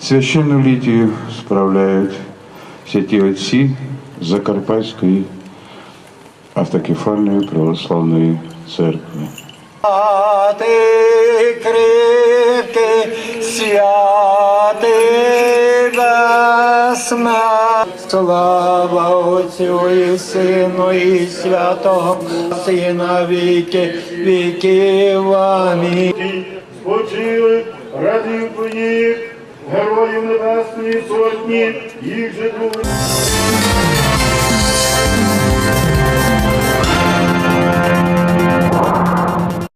Священну літію справляють святі отці Закарпатської автокефальної православної церкви. Святий крики, святий безсмерть. Слава Отцю і Сину і Святого Сина віки, віків. Амінь. спочили ради твоїх, героїв Небесної Сотні, їх же дух.